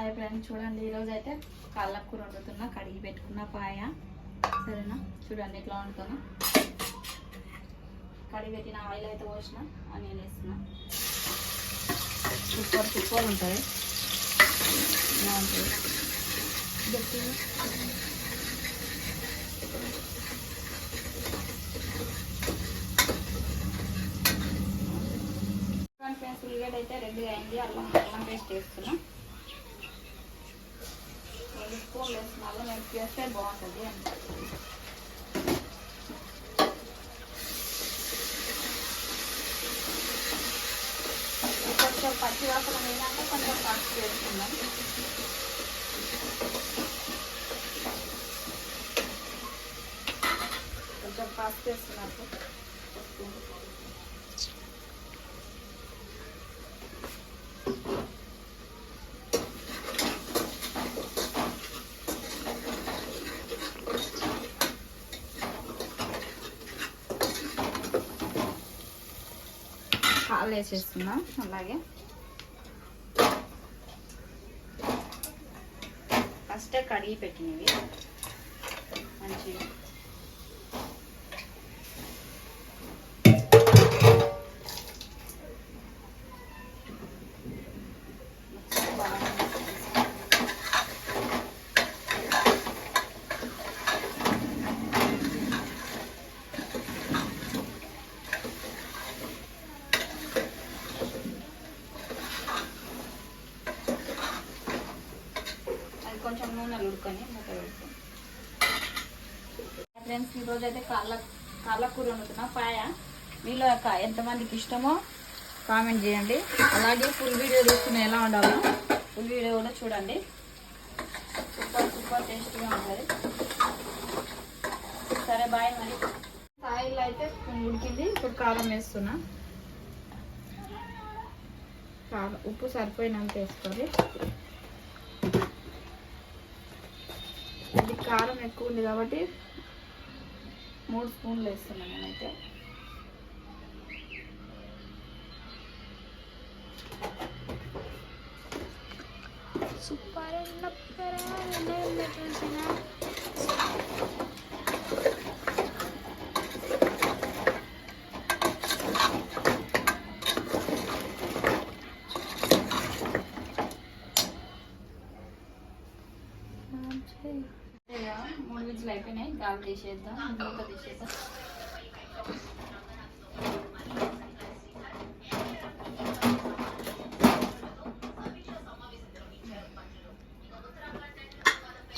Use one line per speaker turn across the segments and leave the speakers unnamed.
Hi friends చూడండి ఈరోజు అయితే కాళ్ళ కూర వండుతున్నా కడిగి పెట్టుకున్న పాయ. సరేనా? చూడండి ఎట్లా వండుతున్నా. కడిగి పెట్టిన ఆయిల్ అయితే పోసిన ఆనియన్ వేస్తున్నా. సూపర్ సూపర్ ఉంటుంది. బాగుంటుంది. ఫ్రెండ్స్ ఉల్లిగడ్డ అయితే రెడీగా అయింది. అల్లం అల్లం పేస్ట్ వేస్తున్నా. రెండు స్పూన్లు వేస్తున్నా అల్లం వేసి వేస్తే బాగుంటుంది అని కొంచెం పచ్చి వాసన వేయాలంటే కొంచెం పసుపు వేసుకుందాం కొంచెం పసుపు వేస్తున్నారు పాలు వేసేస్తున్నాం అలాగే. ఫస్ట్ కడిగి పెట్టినవి. మంచిగా కొంచెం నూనెలు ఉడుకొని మూత పెడతాం. ఫ్రెండ్స్ ఈరోజు అయితే కాళ్ళ కాళ్ళ కూర వండుతున్నా. పాయ మీలో ఎంతమందికి ఇష్టమో కామెంట్ చేయండి. అలాగే ఫుల్ వీడియో తీసుకుని ఎలా ఉండాలో ఫుల్ వీడియో కూడా చూడండి. సూపర్ సూపర్ టేస్టీగా ఉంటుంది. సరే బాయ్ మరి. ఆయిల్ అయితే ఉడికింది. ఇప్పుడు కారం వేస్తున్నా. కారం ఉప్పు సరిపోయినంత వేసుకోవాలి. కారం ఎక్కువ ఉంది కాబట్టి మూడు స్పూన్లు వేస్తున్నాను నేనైతే.
సూపర్ చూసిన
విజులు అయిపోయినాయి. గాలి తీసేద్దాం. మూత తీసేద్దాం.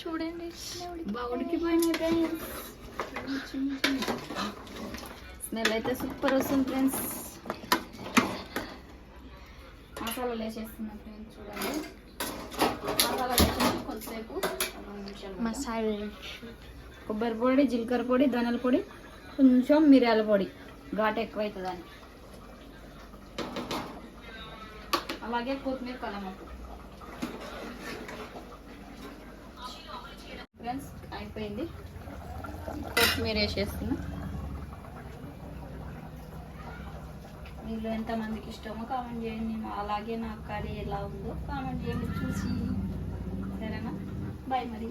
చూడండి.
బాగా ఉడికిపోయినాయి స్మెల్ అయితే సూపర్ వస్తుంది ఫ్రెండ్స్. మసాలాలు వేసేస్తున్నా ఫ్రెండ్స్ చూడండి. మసాలా వేసేసి కొద్దిసేపు
మసాలా
కొబ్బరి పొడి జీలకర్ర పొడి ధనల పొడి కొంచెం మిరియాల పొడి. ఘాటు ఎక్కువ అవుతుందని అలాగే కొత్తిమీర కలమకు ఫ్రెండ్స్ అయిపోయింది. కొత్తిమీర వేసేస్తున్నా. మీలో ఎంతమందికి ఇష్టమో కామెంట్ చేయండి. అలాగే నా కర్రీ ఎలా ఉందో కామెంట్ చేయండి. చూసి సరేనా? బాయ్ మరి.